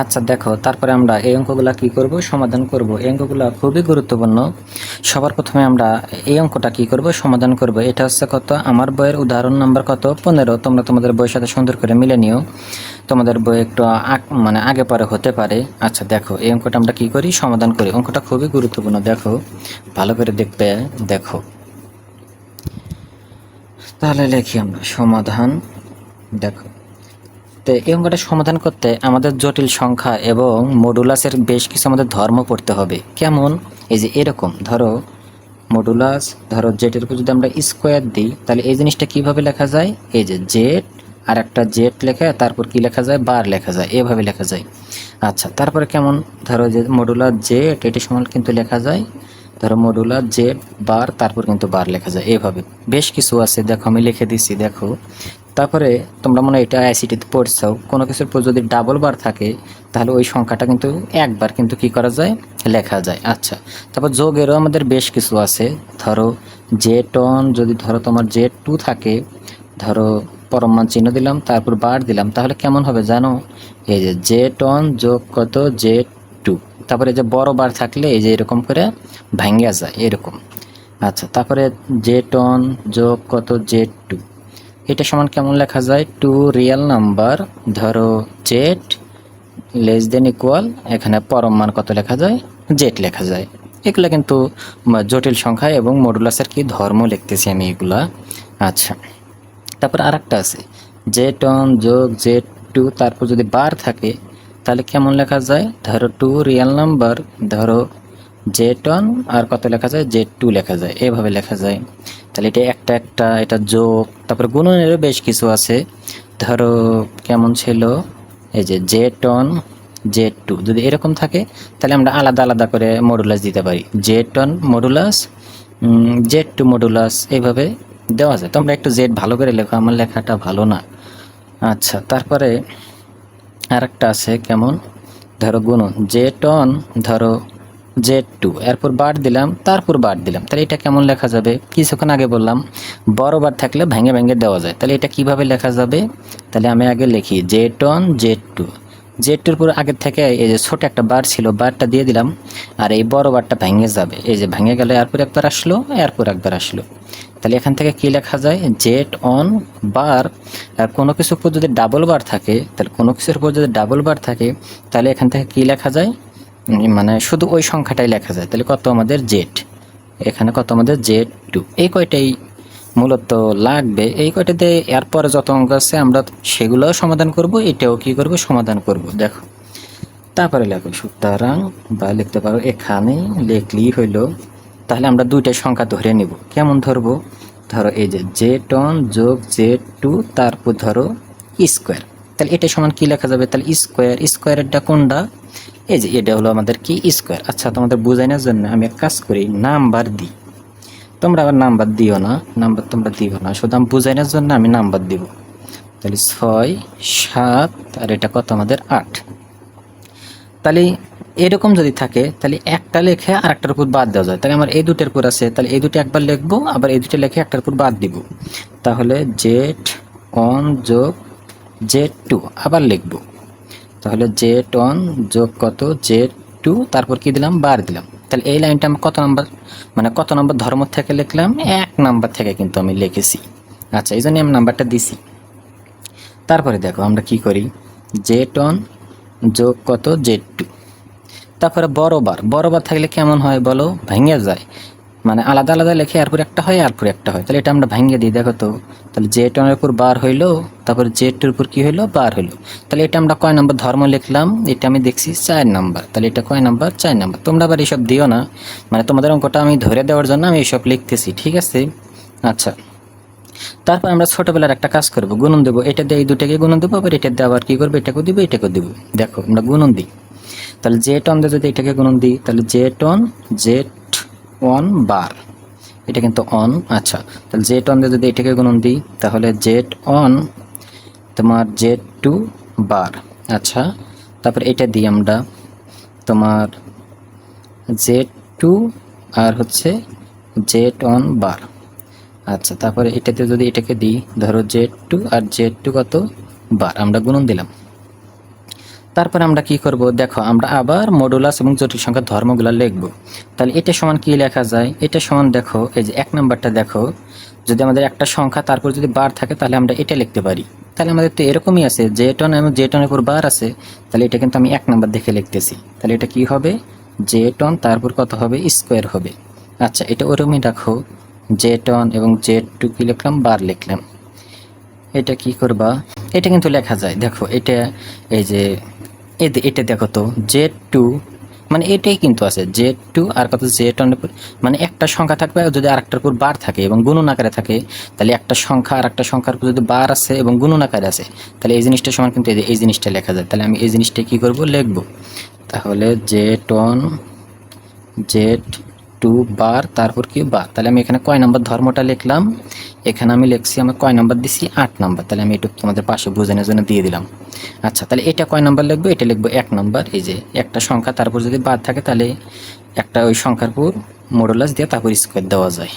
আচ্ছা দেখো, তারপরে আমরা এই অঙ্কগুলা কি করব? সমাধান করব। এই অঙ্কগুলা খুবই গুরুত্বপূর্ণ। সবার প্রথমে আমরা এই অঙ্কটা কি করব? সমাধান করব। এটা হচ্ছে কত? আমার বইয়ের উদাহরণ নাম্বার কত? পনেরো। তোমরা তোমাদের বইয়ের সাথে সুন্দর করে মিলে নিও। তোমাদের বই একটু মানে আগে পরে হতে পারে। আচ্ছা দেখো, এই অঙ্কটা আমরা কি করি? সমাধান করি। অঙ্কটা খুবই গুরুত্বপূর্ণ, দেখো। ভালো করে দেখবে, দেখো। তাহলে লিখি আমরা সমাধান, দেখো। তো এই অঙ্কটা সমাধান করতে আমাদের জটিল সংখ্যা এবং মডুলাসের বেশ কিছু আমাদের ধর্ম পড়তে হবে। কেমন? এই যে এরকম, ধরো মডুলাস ধরো জেটের উপর যদি আমরা স্কোয়ার দিই, তাহলে এই জিনিসটা কীভাবে লেখা যায়? এই যে জেট আর একটা জেট লেখা, তারপর কি লেখা যায়? বার লেখা যায়, এভাবে লেখা যায়। আচ্ছা তারপরে কেমন? ধরো যে মডুলার জেট এটি সমান কিন্তু লেখা যায়। ধরো মডুলার জেড বার তারপর কিন্তু বার লেখা যায়, এভাবে। বেশ কিছু আছে, দেখো আমি লিখে দিচ্ছি দেখো। তারপরে তোমরা মনে এটা আইসিটিতে পড়ছাও। কোনো কিছুর পর যদি ডাবল বার থাকে, তাহলে ওই সংখ্যাটা কিন্তু একবার কিন্তু কি করা যায়? লেখা যায়। আচ্ছা তারপর যোগেরও আমাদের বেশ কিছু আছে। ধরো জে টন যদি ধরো তোমার জে টু থাকে, ধরো পরমান চিহ্ন দিলাম, তারপর বার দিলাম, তাহলে কেমন হবে জানো? এই যে জে টন যোগ কত জে টু তারপরে যে বড় বার থাকলে এই যে এরকম করে ভাঙ্গা যায়, এরকম। আচ্ছা তারপরে জে টন যোগ কত জে টু এটা সমান কেমন লেখা যায়? টু রিয়েল নাম্বার ধরো জেড লেস দেন ইকুয়াল এখানে পরম মান কত লেখা যায়? জেড লেখা যায়। এগুলো কিন্তু জটিল সংখ্যা এবং মডুলাসের কি ধর্ম লিখতেছি আমি এগুলা। আচ্ছা তারপর আরেকটা আছে। জেড অন যোগ জেড টু তারপর যদি বার থাকে, তাহলে কেমন লেখা যায়? ধরো টু রিয়েল নাম্বার ধরো জেড অন আর কত লেখা যায়? জেড টু লেখা যায়। এভাবে লেখা যায়। তাহলে এটা একটা একটা, এটা যোগ। তারপরে গুণনেরও বেশ কিছু আছে। ধরো, কেমন ছিল? এই যে জেড অন জেড টু যদি এরকম থাকে, তাহলে আমরা আলাদা আলাদা করে মডুলাস দিতে পারি। Z one modulus z two modulus এইভাবে দেওয়া যায়। তোমরা একটু জেড ভালো করে লেখো, আমার লেখাটা ভালো না। আচ্ছা তারপরে আরেকটা আছে, কেমন? ধরো গুণন। জেড অন ধরো জেড টু, এরপর বার দিলাম, তারপর বার দিলাম। তাহলে এটা কেমন লেখা যাবে? কিছুক্ষণ আগে বললাম, বড় বার থাকলে ভেঙে ভেঙে দেওয়া যায়। তাহলে এটা কীভাবে লেখা যাবে? তাহলে আমি আগে লিখি, z one z two. Z টুর পুরো আগের থেকে এই যে ছোট একটা বার ছিল, বারটা দিয়ে দিলাম, আর এই বড় বারটা ভেঙে যাবে। এই যে ভেঙে গেলে, এরপর একবার আসলো, এরপর একবার আসলো। তাহলে এখান থেকে কি লেখা যায়? জেড অন বার। আর কোনো কিছুর উপর যদি ডাবল বার থাকে, তাহলে কোনো কিছুর উপর যদি ডাবল বার থাকে, তাহলে এখান থেকে কি লেখা যায়? মানে শুধু ওই সংখ্যাটাই লেখা যায়। তাহলে কত আমাদের জেড এখানে কত আমাদের জেড টু এই কয়টাই মূলত লাগবে। এই কয়টাতে এরপরে যত অঙ্ক আছে আমরা সেগুলোও সমাধান করব এটাও কি করব? সমাধান করব। দেখো। তারপরে লেখো সুতরাং বা লিখতে পারো এখানে লেখলেই হইল। তাহলে আমরা দুইটা সংখ্যা ধরে নিব। কেমন ধরবো? ধরো এই যে জে টন যোগ জে টু তারপর ধরো স্কোয়ার। তাহলে এটা সমান কি লেখা যাবে? তাহলে স্কোয়ার স্কোয়ারেরটা কোনটা? এই যে, এটা হলো আমাদের কি স্কোয়ার আচ্ছা তোমাদের বোঝানোর জন্য আমি এক কাজ করি নাম্বার দিই তোমরা আবার নাম্বার দিও না নাম্বার তোমরা দিও না, শুধু আমি বোঝানোর জন্য আমি নাম্বার দিব। তাহলে ছয়, সাত, আর এটা কত আমাদের আট। তাহলে এরকম যদি থাকে, তাহলে একটা লেখে আর একটার উপর বাদ দেওয়া যায়। তাহলে আমার এই দুটোর উপর আছে, তাহলে এই দুটো একবার লিখব, আবার এই দুটো লেখে একটার উপর বাদ দিব। তাহলে জেড অন যোগ জেড টু আবার লিখব। তাহলে জেড অন যোগ কত? জেড টু তারপর কি দিলাম? বার দিলাম। তাহলে এই লাইনটা আমি কত নাম্বার মানে কত নম্বর ধর্ম থেকে লিখলাম? এক নাম্বার থেকে কিন্তু আমি লিখেছি। আচ্ছা এই জন্য আমি নাম্বারটা দিছি। তারপরে দেখো, আমরা কি করি? জেড অন যোগ কত? জেড টু তারপরে বড় বার বড় বার থাকলে কেমন হয় বলো? ভেঙে যায়। মানে আলাদা আলাদা লেখে এরপর একটা হয় এরপর একটা হয়। তাহলে এটা আমরা ভেঙে দিই, দেখো তো। তাহলে জে টনের উপর বার হইল, তারপর জে টুর উপর কি হইল? বার হইল। তাহলে এটা আমরা কয় নম্বর ধর্ম লিখলাম? এটা আমি দেখছি চার নাম্বার। তাহলে এটা কয় নাম্বার? চার নাম্বার। তোমরা আবার এইসব দিও না। মানে তোমাদের অঙ্কটা আমি ধরে দেওয়ার জন্য আমি এইসব লিখতেছি, ঠিক আছে? আচ্ছা। তারপর আমরা ছোটবেলার একটা কাজ করব। গুণন দেবো। এটা দিয়ে এই দুটাকে গুণন দেবো, আবার এটা দিয়ে আবার কি করব? এটাকেও দিব এটাকেও দিব। দেখো, আমরা গুণন দিই। তাহলে জে টন দিয়ে যদি এটাকে গুণন দিই, তাহলে জে টন জেট ওয়ান বার এটা কিন্তু অন আচ্ছা। তাহলে জেট অন দিয়ে যদি এটাকে গুণন দিই, তাহলে জেট অন তোমার জেট টু বার আচ্ছা তারপর এটা দিই আমরা তোমার জেড টু আর হচ্ছে জেড অন বার আচ্ছা তারপরে এটাতে যদি এটাকে দিই, ধরো জেড টু আর জেড টু কত? বার আমরা গুণন দিলাম। তারপরে আমরা কি করব? দেখো, আমরা আবার মডুলাস এবং জটিল সংখ্যার ধর্মগুলো লিখব। তাহলে এটা সমান কি লেখা যায়? এটা সমান দেখো, এই যে এক নাম্বারটা দেখো, যদি আমাদের একটা সংখ্যা তারপর যদি বার থাকে, তাহলে আমরা এটা লিখতে পারি। তাহলে আমাদের তো এরকমই আছে, যে টন এবং যে টনের উপর বার আছে, তাহলে এটা কিন্তু আমি এক নাম্বার দেখে লিখতেছি। তাহলে এটা কি হবে? যে টন তারপর কত হবে? স্কোয়ার হবে। আচ্ছা এটা ওরকমই রাখো যে টন এবং জে টু কি লিখলাম? বার লিখলাম। এটা কি করবা? এটা কিন্তু লেখা যায়। দেখো, এটা এই যে এটা দেখো তো, জেড টু মানে এটাই কিন্তু আছে, জেড টু আর কত জেড ওয়ানের মানে একটা সংখ্যা থাকবে যদি আরেকটার উপর বার থাকে এবং গুণন আকারে থাকে, তাহলে একটা সংখ্যা আর একটা সংখ্যার উপর যদি বার আছে এবং গুণন আকারে আছে, তাহলে এই জিনিসটা সমান কিন্তু এই জিনিসটা লেখা যায়। তাহলে আমি এই জিনিসটা কী করব? লিখব। তাহলে জেড ওয়ান, জেড টু বার তারপর কি বার? তাহলে আমি এখানে কয় নাম্বার ধর্মটা লিখলাম? এখানে আমি লিখছি, আমি কয় নাম্বার দিছি? আট নাম্বার। তাহলে আমি এটুকু তোমাদের পাশে বোঝানোর জন্য দিয়ে দিলাম। আচ্ছা তাহলে এটা কয় নাম্বার লিখব? এটা লিখব এক নাম্বার। এই যে একটা সংখ্যা, তারপর যদি বাদ থাকে, তাহলে একটা ওই সংখ্যার পর মোডলাস দিয়ে তারপর স্কোয়ার দেওয়া যায়।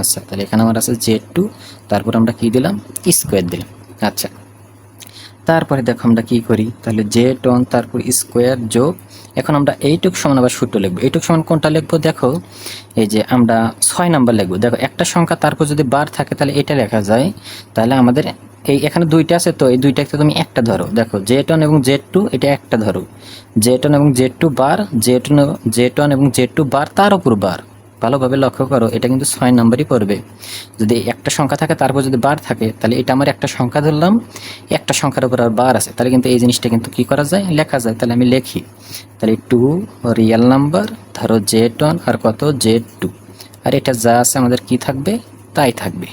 আচ্ছা তাহলে এখানে আমার আছে জেড টু তারপর আমরা কি দিলাম? স্কোয়ার দিলাম। আচ্ছা তারপরে দেখো আমরা কি করি? তাহলে জে টন তারপর স্কোয়ার যোগ এখন আমরা এইটুক সমান আবার সূত্র লিখব। এইটুক সমান কোনটা লিখব? দেখো, এই যে আমরা ছয় নাম্বার লিখব। দেখো, একটা সংখ্যা তারপর যদি বার থাকে, তাহলে এটা লেখা যায়। তাহলে আমাদের এই এখানে দুইটা আছে, তো এই দুইটাকে তুমি একটা ধরো। দেখো জে টন এবং জেড টু এটা একটা ধরো। জে টন এবং জেড টু বার জেট জেট এবং জেড টু বার, তার উপর বার। ভালোভাবে লক্ষ্য করো, এটা কিন্তু ছয় নম্বরই পড়বে। যদি একটা সংখ্যা থাকে, তারপর যদি বার থাকে, তাহলে এটা আমার একটা সংখ্যা ধরলাম, একটা সংখ্যার উপর আর বার আছে। তাহলে কিন্তু এই জিনিসটা কিন্তু কি করা যায়? লেখা যায়। তাহলে আমি লিখি। তাহলে টু, রিয়েল নাম্বার, ধরো জেড ওয়ান, আর কত? Z two. আর এটা যা আছে আমাদের কি থাকবে? তাই থাকবে।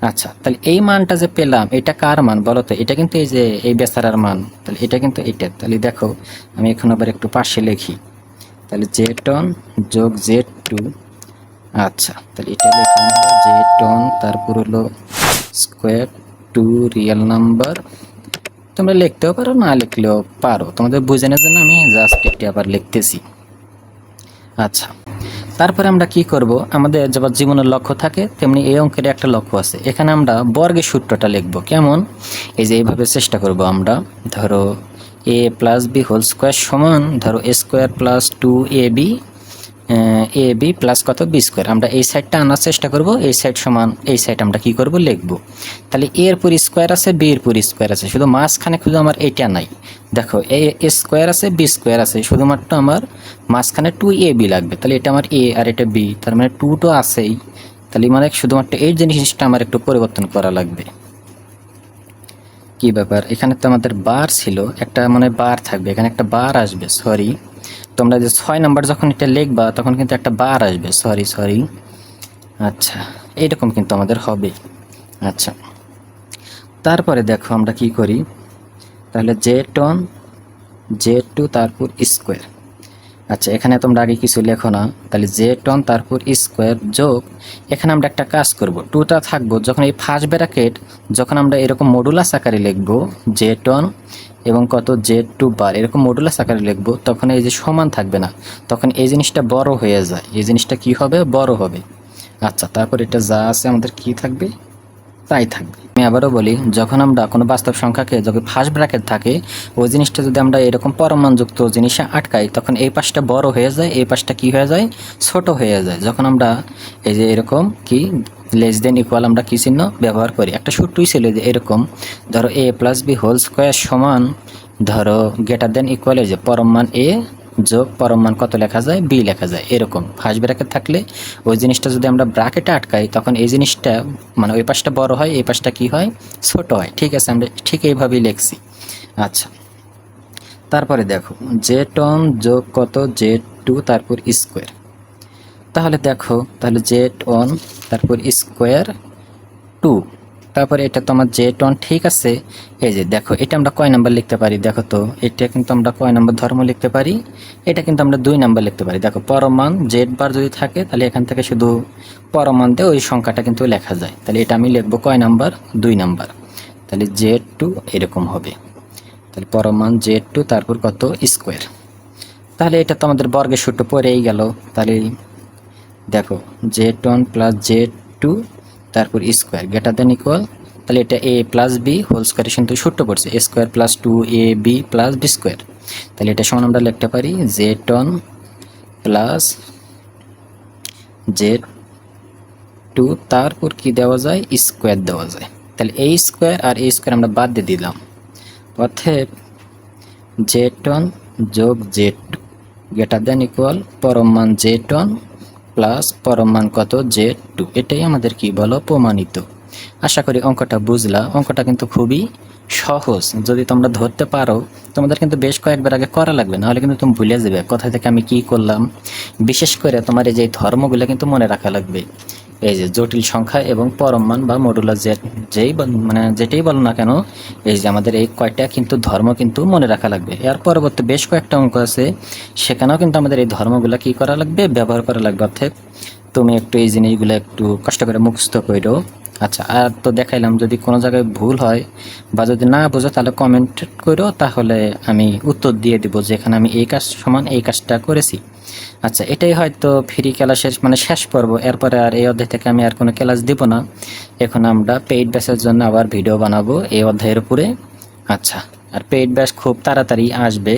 আচ্ছা তাহলে এই মানটা যে পেলাম, এটা কার মান বলো তো? এটা কিন্তু এই যে, এই বেচারার মান। তাহলে এটা কিন্তু এটা তাহলে দেখো, আমি এখন আবার একটু পাশে লিখি। তাহলে জেড ওয়ান যোগ জেড টু আচ্ছা তাহলে এটা লিখলাম যে টন তারপর হলো স্কোয়ার টু রিয়েল নাম্বার তোমরা লিখতেও পারো, না লিখলেও পারো। তোমাদের বোঝানোর জন্য আমি জাস্ট একটি আবার লিখতেছি। আচ্ছা তারপরে আমরা কি করব? আমাদের যেবার জীবনের লক্ষ্য থাকে, তেমনি এই অঙ্কের একটা লক্ষ্য আছে। এখানে আমরা বর্গের সূত্রটা লিখব, কেমন? এই যে এইভাবে চেষ্টা করব আমরা। ধরো a plus b whole square সমান, ধরো a square plus two a b a b plus কত? বি স্কোয়ার আমরা এই সাইডটা আনার চেষ্টা করব, এই সাইড সমান, এই সাইড আমরা কি করব? লিখব। তাহলে এ এর পুর স্কোয়ার আছে, বি এর পুর স্কোয়ার আছে। শুধু মাঝখানে শুধু আমার এইটা নাই। দেখো, এ স্কোয়ার আছে, বি স্কোয়ার আছে। শুধুমাত্র আমার মাঝখানে টু এ বি লাগবে। তাহলে এটা আমার এ আর এটা বি তার মানে টু তো আছেই। তাহলে মানে শুধুমাত্র এই জিনিসটা আমার একটু পরিবর্তন করা লাগবে। কি ব্যাপার? এখানে তো আমাদের বার ছিল। একটা মানে বার থাকবে। এখানে একটা বার আসবে সরি তোমরা যে ছয় নাম্বার যখন এটা লিখবা, তখন কিন্তু একটা বার আসবে। সরি সরি আচ্ছা এইরকম কিন্তু আমাদের হবে। আচ্ছা। তারপরে দেখো আমরা কি করি? তাহলে জে টন জে টু তারপর স্কোয়ার আচ্ছা এখানে তোমরা আগে কিছু লেখো না। তাহলে জে টন তারপর স্কোয়ার যোগ, এখানে আমরা একটা কাজ করব। টুটা থাকব। যখন এই ফার্স্ট ব্র্যাকেট যখন আমরা এরকম মডুলাস আকারে লিখব জে টন এবং কত জেড টু বার এরকম মডুলাস আকারে লিখব, তখন এই যে সমান থাকবে না, তখন এই জিনিসটা বড় হয়ে যায়। এই জিনিসটা কি হবে? বড় হবে। আচ্ছা তারপর এটা যা আছে, আমাদের কি থাকবে? তাই থাকবে। আমি আবারও বলি, যখন আমরা কোনো বাস্তব সংখ্যাকে যখন ফার্স্ট ব্র্যাকেট থাকে, ওই জিনিসটা যদি আমরা এরকম পরমাণযুক্ত জিনিসে আটকাই, তখন এই পাশটা বড় হয়ে যায়, এই পাশটা কি হয়ে যায়? ছোট হয়ে যায়। যখন আমরা এই যে এরকম কি লেস দেন ইকুয়াল আমরা কী চিহ্ন ব্যবহার করি? একটা সূত্রই ছিল যে এরকম, ধরো a plus b whole square সমান, ধরো গ্রেটার দেন ইকুয়াল যে পরম মান এ যোগ পরম মান কত লেখা যায়? বি লেখা যায়। এরকম। ফার্স্ট ব্র্যাকেট থাকলে ওই জিনিসটা যদি আমরা ব্র্যাকেটে আটকাই, তখন এই জিনিসটা মানে ওই পাশটা বড় হয়, এই পাশটা কি হয়? ছোট হয়। ঠিক আছে, আমরা ঠিক এইভাবেই লিখছি। আচ্ছা। তারপরে দেখো জে টন যোগ কত? জেড টু তারপর স্কোয়ার। তাহলে দেখো, তাহলে জেড ওয়ান তারপর স্কোয়ার টু। তারপরে এটা তো আমার জেড ওয়ান ঠিক আছে। এই যে দেখো, এটা আমরা কয় নাম্বার লিখতে পারি? দেখো তো, এটা কিন্তু আমরা কয় নাম্বার ধর্ম লিখতে পারি? এটা কিন্তু আমরা দুই নাম্বার লিখতে পারি। দেখো পরমান জেড বার যদি থাকে, তাহলে এখান থেকে শুধু পরমান দিয়ে ওই সংখ্যাটা কিন্তু লেখা যায়। তাহলে এটা আমি লিখব কয় নাম্বার? দুই নাম্বার। তাহলে জেড টু এরকম হবে। তাহলে পরমান জেড টু, তারপর কত? স্কোয়ার। তাহলে এটা তো আমাদের বর্গের সূত্র পরেই গেল। তাহলে দেখো, z one plus z two তারপর স্কোয়ার গ্রেটার দেন ইকুয়াল তাহলে এটা এ প্লাস বি হোল স্কোয়ারের কিন্তু সূত্র পড়ছে। A square plus two a b plus b square তাহলে এটা সমান আমরা লিখতে পারি z one plus z two তারপর কি দেওয়া যায়? স্কোয়ার দেওয়া যায়। তাহলে এই স্কোয়ার আর এই স্কোয়ার আমরা বাদ দিয়ে দিলাম। অর্থাৎ জেড টন যোগ z two greater than equal পরম মান জেড টন প্লাস পরম মান কত? Z two. এটাই আমাদের কি বলো? প্রমাণিত। আশা করি অঙ্কটা বুঝলা। অঙ্কটা কিন্তু খুবই সহজ। যদি তোমরা ধরতে পারো, তোমাদের কিন্তু বেশ কয়েকবার আগে করা লাগবে, নাহলে কিন্তু তুমি ভুলে যাবে। কোথা থেকে আমি কি করলাম? বিশেষ করে তোমার এই যে ধর্মগুলো কিন্তু মনে রাখা লাগবে। এই যে জটিল সংখ্যা এবং পরম মান বা মডুলার যে যেই মানে যেটাই বলো না কেন, এই যে আমাদের এই কয়টা কিন্তু ধর্ম কিন্তু মনে রাখা লাগবে। এর পরবর্তী বেশ কয়েকটা অঙ্ক আছে, সেখানেও কিন্তু আমাদের এই ধর্মগুলো কি করা লাগবে? ব্যবহার করা লাগবে। অর্থাৎ তুমি একটু এই জিনিসগুলো একটু কষ্ট করে মুখস্থ করো আচ্ছা আর তো দেখাইলাম যদি কোনো জায়গায় ভুল হয় বা যদি না বোঝো তাহলে কমেন্ট করো, তাহলে আমি উত্তর দিয়ে দিব যে এখানে আমি এই কাজ সমান এই কাজটা করেছি। আচ্ছা এটাই হয়তো ফ্রি ক্লাসের মানে শেষ পর্ব। এরপরে আর এই অধ্যায় থেকে আমি আর কোনো ক্লাস দিব না। এখন আমরা পেইড ব্যাচের জন্য আবার ভিডিও বানাবো এই অধ্যায়ের উপরে। আচ্ছা আর পেইড ব্যাচ খুব তাড়াতাড়ি আসবে,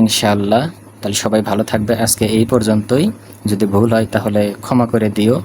ইনশাআল্লাহ। তাহলে সবাই ভালো থাকবে আজকে এই পর্যন্তই। যদি ভুল হয় তাহলে ক্ষমা করে দিও।